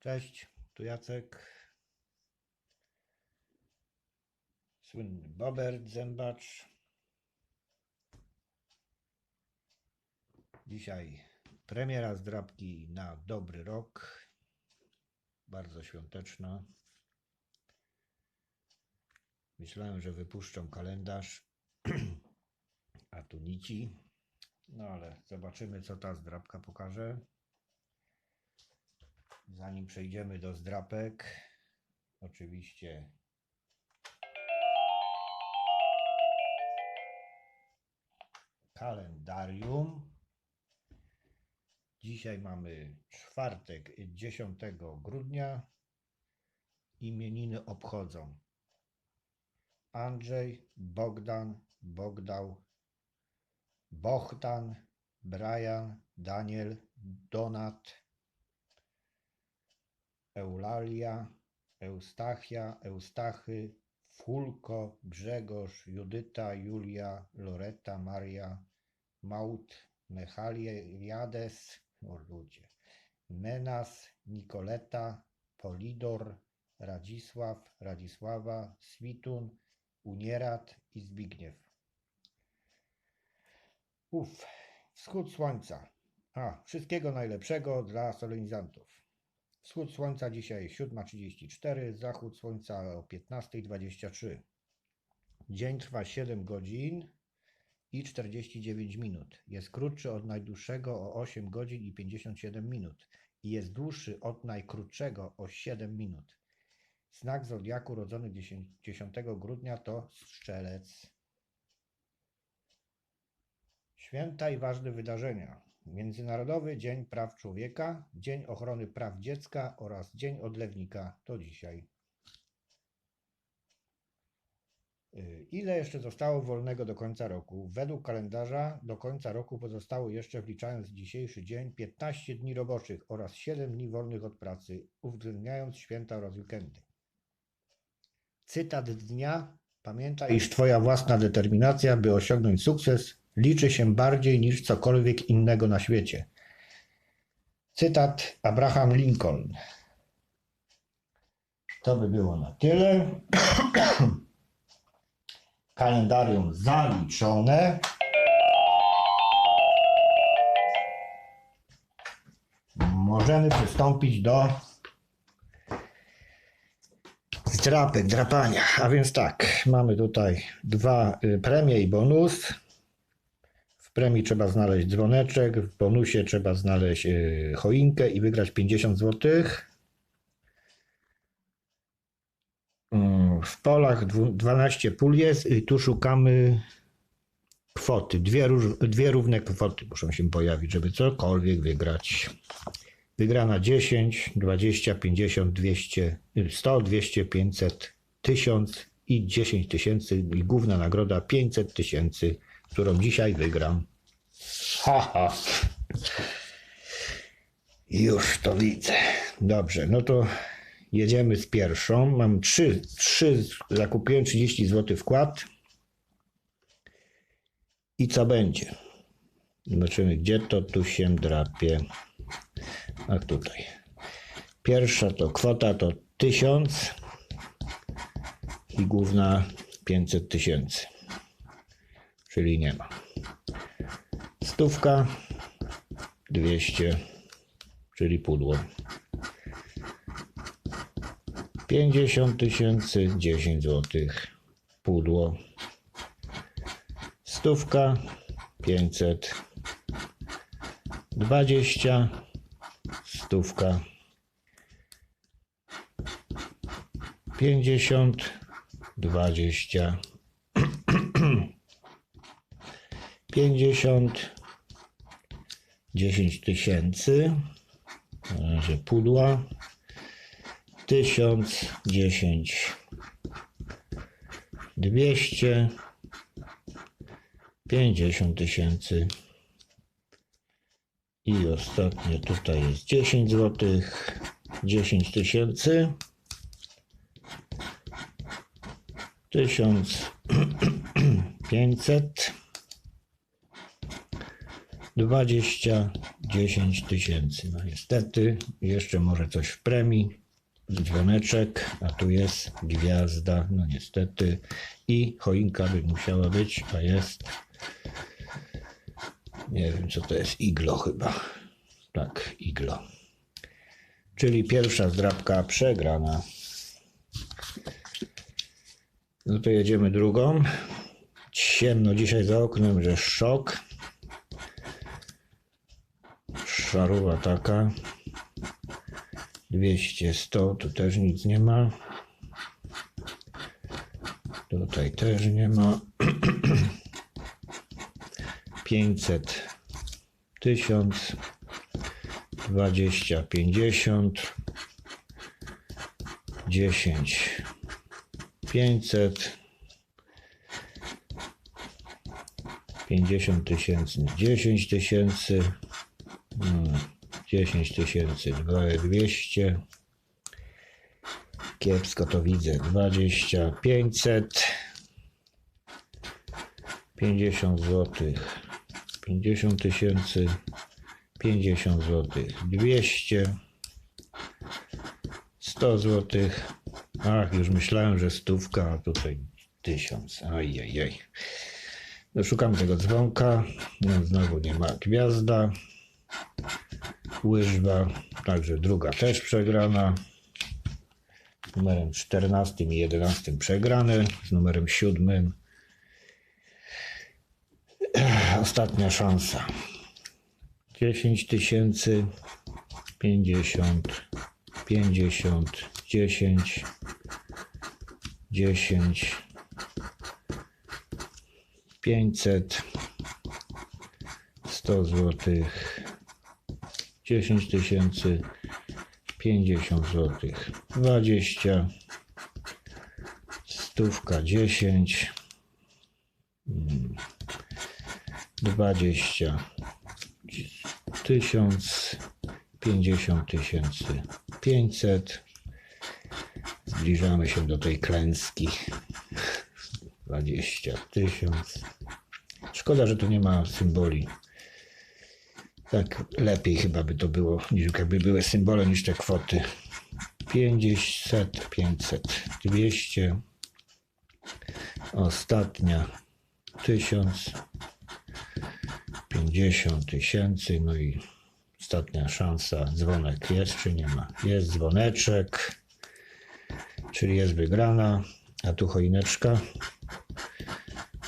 Cześć, tu Jacek. Słynny Bobert Zębacz. Dzisiaj premiera zdrabki na dobry rok. Bardzo świąteczna. Myślałem, że wypuszczą kalendarz, a tu nici. No ale zobaczymy, co ta zdrabka pokaże. Zanim przejdziemy do zdrapek, oczywiście kalendarium. Dzisiaj mamy czwartek, 10 grudnia. Imieniny obchodzą Andrzej, Bogdan, Bogdał, Bohdan, Brian, Daniel, Donat, Eulalia, Eustachia, Eustachy, Fulko, Grzegorz, Judyta, Julia, Loreta, Maria, Maut, Mechaliades, o ludzie, Menas, Nikoleta, Polidor, Radzisław, Radzisława, Switun, Unierat i Zbigniew. Uf, wschód słońca. A, wszystkiego najlepszego dla solenizantów. Wschód słońca dzisiaj 7.34, zachód słońca o 15.23. Dzień trwa 7 godzin i 49 minut. Jest krótszy od najdłuższego o 8 godzin i 57 minut i jest dłuższy od najkrótszego o 7 minut. Znak zodiaku rodzony 10, 10 grudnia to strzelec. Święta i ważne wydarzenia. Międzynarodowy Dzień Praw Człowieka, Dzień Ochrony Praw Dziecka oraz Dzień Odlewnika to dzisiaj. Y, Ile jeszcze zostało wolnego do końca roku? Według kalendarza do końca roku pozostało jeszcze, wliczając dzisiejszy dzień, 15 dni roboczych oraz 7 dni wolnych od pracy, uwzględniając święta oraz weekendy. Cytat dnia. Pamiętaj, iż Twoja własna determinacja, by osiągnąć sukces, liczy się bardziej niż cokolwiek innego na świecie. Cytat Abraham Lincoln. To by było na tyle. Kalendarium zaliczone. Możemy przystąpić do zdrapek, drapania. A więc tak, mamy tutaj dwa y, premie i bonus. W premii trzeba znaleźć dzwoneczek, w bonusie trzeba znaleźć y, choinkę i wygrać 50 zł. Mm, W polach dwu- 12 pól jest i tu szukamy kwoty. Dwie, dwie równe kwoty muszą się pojawić, żeby cokolwiek wygrać. Wygrana 10, 20, 50, 200, 100, 200, 500, 1000 i 10 tysięcy i główna nagroda 500 tysięcy, którą dzisiaj wygram. Haha. Już to widzę. Dobrze, no to jedziemy z pierwszą. Mam trzy, trzy zakupiłem 30 zł wkład. I co będzie? Zobaczymy, gdzie to tu się drapie. A tutaj. Pierwsza to kwota to 1000 i główna 500 tysięcy. Czyli nie ma. Stówka 200, czyli pudło. 50 tysięcy, 10 zł. Pudło. Stówka 500. 20 stówka 50 20 50 10 tysięcy na razie pudła 1000 10 200 50 tysięcy. I ostatnie tutaj jest 10 zł, 10 tysięcy, 1500, 20, 10 tysięcy. No niestety, jeszcze może coś w premii. Dzwoneczek, a tu jest gwiazda, no niestety. I choinka by musiała być, a jest. Nie wiem, co to jest. Iglo chyba. Tak, iglo. Czyli pierwsza zdrabka przegrana. No to jedziemy drugą. Ciemno dzisiaj za oknem, że szok. Szaruwa taka. 200, 100, tu też nic nie ma. Tutaj też nie ma. 500, 1000, 20, 50, 10, 500, 50 tysięcy, 10 tysięcy, 10 tysięcy, 200, kiepsko to widzę, 20, 500, 50 zł, 50 tysięcy, 50 zł, 200, 100 zł, ach, już myślałem, że stówka, a tutaj 1000, ajajaj. No, szukam tego dzwonka, no, znowu nie ma gwiazda, łyżwa, także druga też przegrana, z numerem 14 i 11 przegrany, z numerem 7 ostatnia szansa. 10 tysięcy, 50, 50, 10, 10, 500, 100 zł, 10 tysięcy, 50 zł, 20, stówka 10, mm, 20, 1000, 50 tysięcy, 500. Zbliżamy się do tej klęski. 20 tysiąc. Szkoda, że tu nie ma symboli. Tak lepiej chyba by to było, niż jakby były symbole niż te kwoty. 500, 500, 200. Ostatnia 1000. 50 tysięcy. No i ostatnia szansa. Dzwonek jest czy nie ma? Jest dzwoneczek, czyli jest wygrana. A tu choineczka.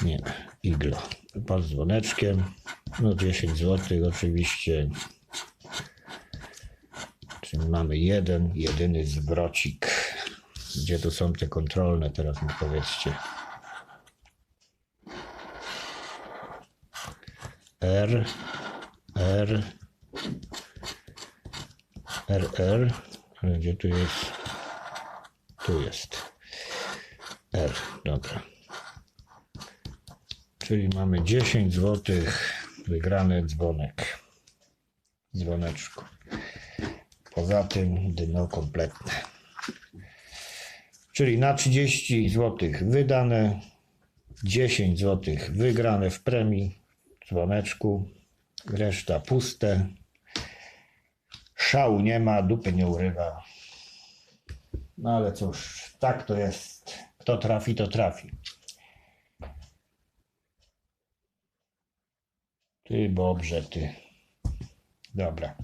Nie, iglo. Pod dzwoneczkiem. No 10 zł oczywiście. Czyli mamy jeden, jedyny zwrocik. Gdzie tu są te kontrolne, teraz mi powiedzcie. R, R, R, R. Gdzie tu jest? Tu jest. R, dobra. Czyli mamy 10 zł wygrany dzwonek. Dzwoneczku. Poza tym dno kompletne. Czyli na 30 zł wydane, 10 zł wygrane w premii, dzwoneczku, reszta puste. Szału nie ma, dupy nie urywa. No ale cóż, tak to jest. Kto trafi, to trafi. Ty Bobrze, ty. Dobra.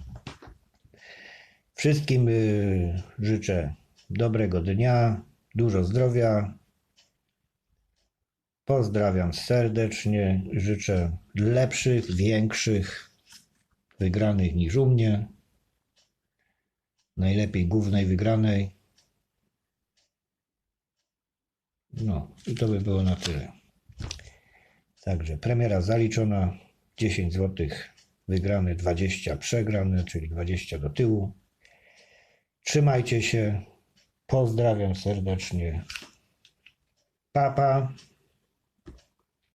Wszystkim y, życzę dobrego dnia, dużo zdrowia. Pozdrawiam serdecznie. Życzę lepszych, większych, wygranych niż u mnie. Najlepiej głównej wygranej. No, i to by było na tyle. Także premiera zaliczona, 10 zł wygrane, 20 przegrane, czyli 20 do tyłu. Trzymajcie się. Pozdrawiam serdecznie. Papa. Pa.